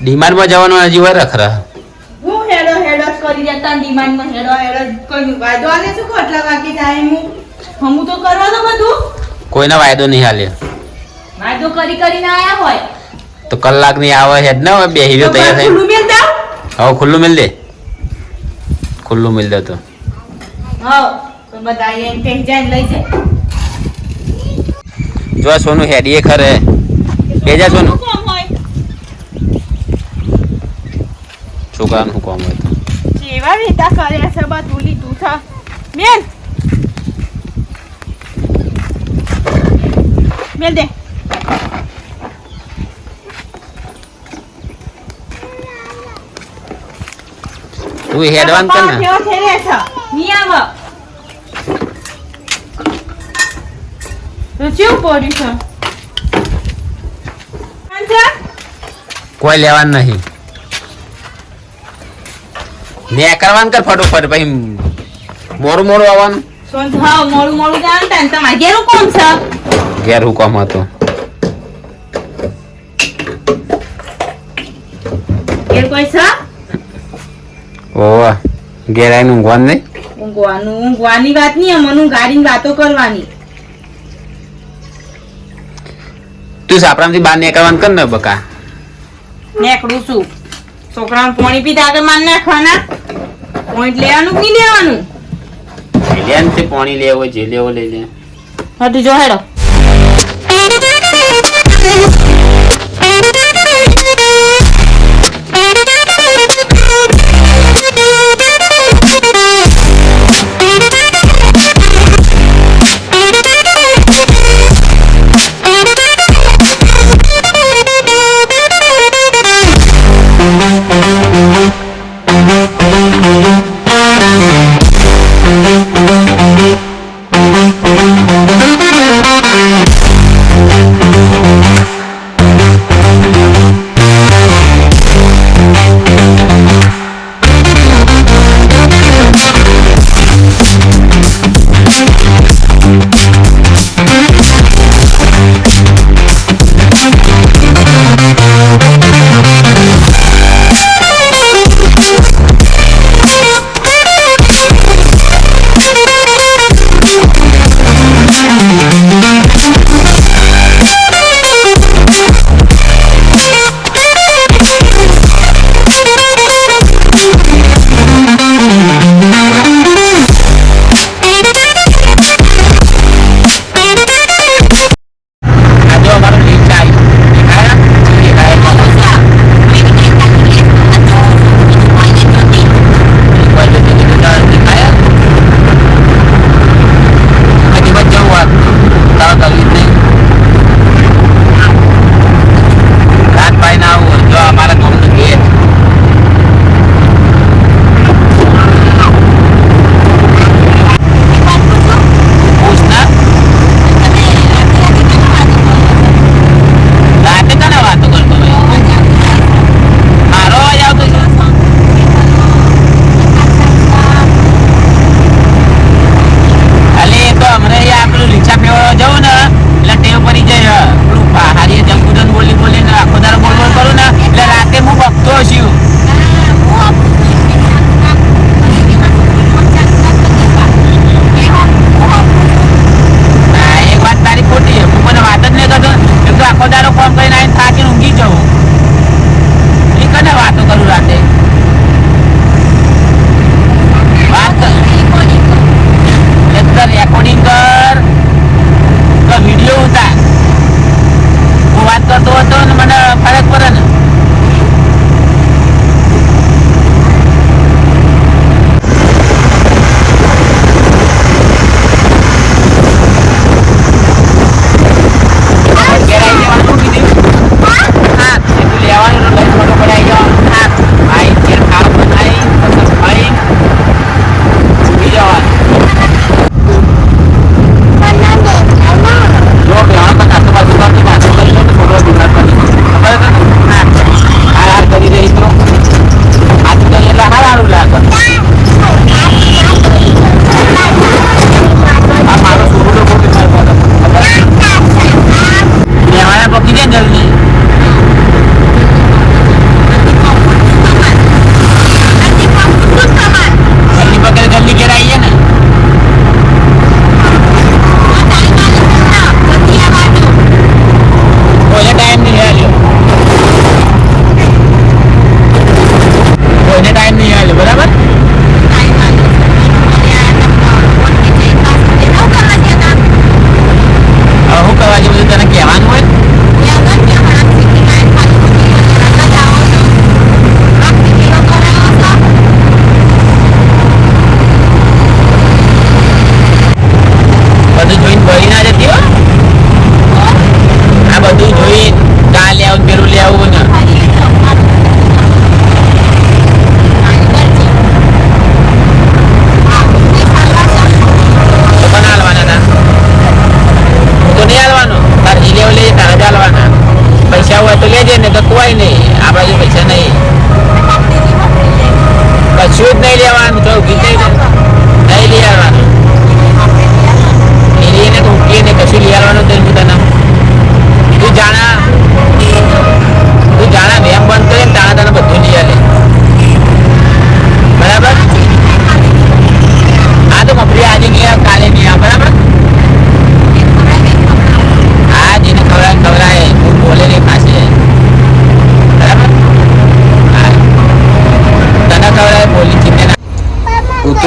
ડિમાન્ડમાં જવાનું હજી વાર રખરા. હું હેડો હેડો કરી જતા ડિમાન્ડમાં હેડો હેડો કોઈ વાયદો આલે શું ખોટલા બાકી થાય હું? હમું તો કરવા દો બધું. કોઈનો વાયદો નહીં હાલે વાયદો કરી કરીને આયા હોય. તો કલાકની આવે હેડ ના ને હવે બે હીરો તૈયાર થઈ ખુલ્લું મેલ દઉં હા ખુલ્લું મિલ દે. ખુલ્લું મિલ દે તો. હા તો બધા એમ કહી જાય લઈ જાય. જો સોનું હેડીએ ખરે. બેજા સોનું શું કામ હોય છોકરાનું કામ હોય જેવા વેતા કર્યા છે બધું લીધું છે મેલ મેલ દે તું હેડવાન કર ને કેવો ખેલે છે ની આવ તો કેવું પડ્યું છે કોઈ લેવાનું નહીં ને કરવાનું કર ફટોફટ ભાઈ મોરું મોરું આવવાનું. મોડું મોડું જાણતા ને તમારે ઘેરું કોમ છે? ઘેર હુકમ હતો. ઘેર કોઈ છે? ઓવા ઘેર આવીને ઊંઘવાનું નહીં? ઊંઘવાનું ઊંઘવાની વાત નહીં મને ગાડીની વાતો કરવાની. તું સાપરામાંથી બહાર નીકળવાનું કર ને બકા. નેકડું છું. છોકરાને પાણી પીતા આગળ માન નાખવાના? પોઈન્ટ લેવાનું કે નહીં લેવાનું? લે ને તે પાણી લેવો જે લેવો લઈ લે. હટી જો હેડો.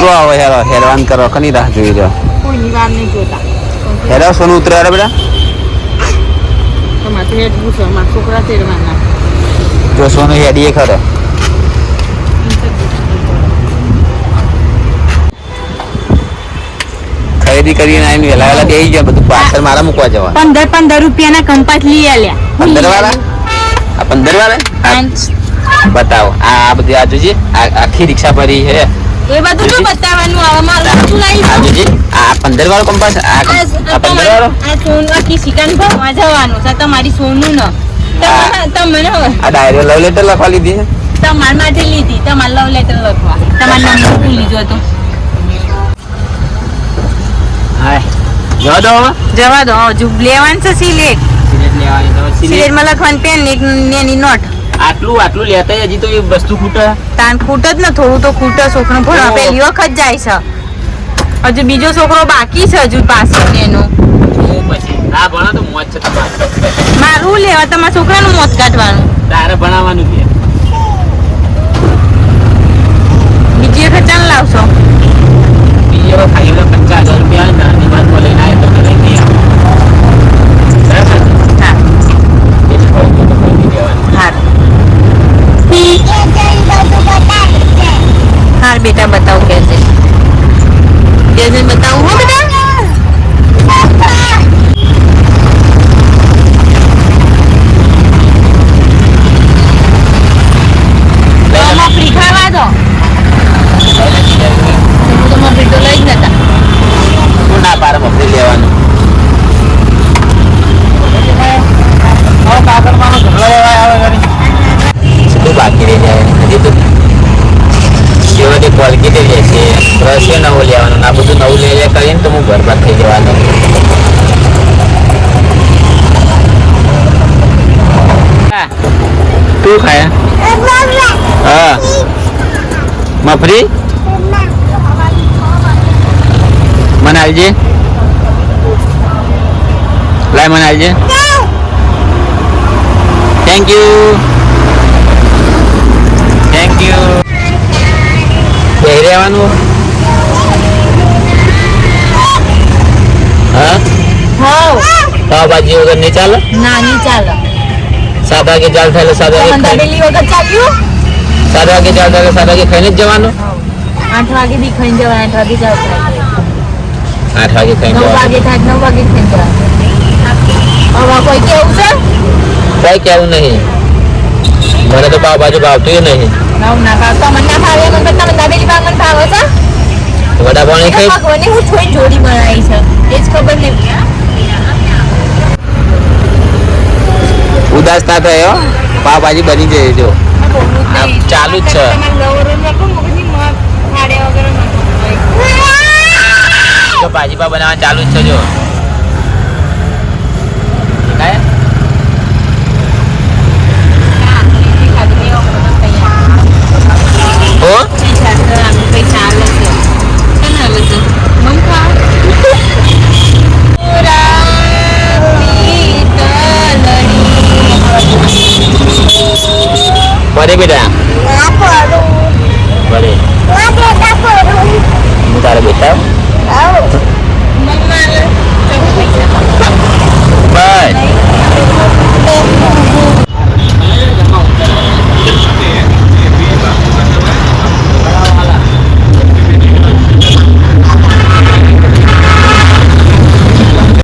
ઉતરો આવે હેરો હેરવાન કરો કની રાહ જોઈ રહ્યો? કોઈની વાર નહીં જોતા. હેરો સોનું ઉતરે હેરો બેટા? તમારે તો હેડવું મારા છોકરા તેડવાના જો સોનું હેડીએ ખરો. ખરીદી કરીને આવીને વેલા વેલા બે ગયા બધું પાછળ મારા મૂકવા જવા પંદર પંદર રૂપિયાના કંપાસ લઈ આલ્યા. પંદર વાળા આ પંદર વાળા બતાવો. આ આ બધી આ જોજે આખી રિક્ષા ભરી છે. એ બધું શું બતાવવાનું આવે મારું શું લાવી આ જોજે આ પંદર વાળો કંપાસ આ આ પંદર વાળો આ સોનું આખી સિકન ભરવા જવાનું છે તમારી સોનું ન. તમને આ ડાયરી લવ લેટર લખવા લીધી છે? તમારા માટે લીધી તમારે લવ લેટર લખવા. તમારા નંબર ભૂલી જો તો. હા જવા દો જવા દો હજુ લેવાનું છે સિલેટ. સિલેટ લેવાની તો સિલેટ. સિલેટમાં લખવાની પેન એક નેની નોટ. આટલું આટલું લેતા હજી તો એ વસ્તુ ખૂટે. તાન ખૂટ જ ને થોડું તો ખૂટે છોકરો. ઓહો. પહેલી વખત જાય છે. હજુ બીજો છોકરો બાકી છે હજુ પાછળ એનો. હું ભણો તો મોજ છે તમારે. મારું લેવા તમારા છોકરાનું મોત કાઢવાનું. તારે ભણાવવાનું કે બીજી વખત ચાલ લાવશો. બીજી ખાલી ઓલા પચાસ હજાર રૂપિયા નાની વાત લઈને આવે તો લઈને નહીં આવો બરાબર હા એટલે કોઈ તો કોઈ નહીં દેવાનું હાર હાર બેટા બતાવું કે છે કે છે બતાવું હો બેટા તો મફરી ખાવા દો હું તો મફરી તો લઈ જ નતા શું ના પારે મફરી લેવાનું શું બાકી રહી જાય હજી તો જેવો તે કોલગેટ લે છે બ્રશ એ નવો લેવાનો આ બધું નવું લઈ લે કરીને તો હું બરબાદ થઈ જવાનો તું ખાયા? હા. મફરી? મને આવજે લાય મને આવજે થેન્ક યુ થેન્ક યુ રહેવાનું હા? હોવ. પાવભાજી વગર નહીં ચાલે? નાની ચાલો. સાત વાગે ચાલ થાય સાત વાગે સાત વાગે ચાલ થાય સાત વાગે ખાઈને જ જવાનું. આઠ વાગે બી ખાઈને જવાય આઠ વાગે જાવ આઠ વાગે ખાઈને નવ વાગે થાય નવ વાગે ખાઈને જવાનું. હવે કોઈ કેવું છે? કઈ કેવું નહીં. મને તો પાવભાજી ભાવતું નહીં. ના ભાવ. મને ના ભાવે મને તમે દાબેલી ભાવ મને ભાવે છે? વડા પાણી ખાઈ ભગવાને હું છોઈ જોડી બનાવી છે. એ જ ખબર નહીં. ઉદાસ ના થયો. પાવભાજી બની જાય જો. ચાલુ જ છે. ભાજીપા ભાજી પા બનાવવા ચાલુ જ છે, જો.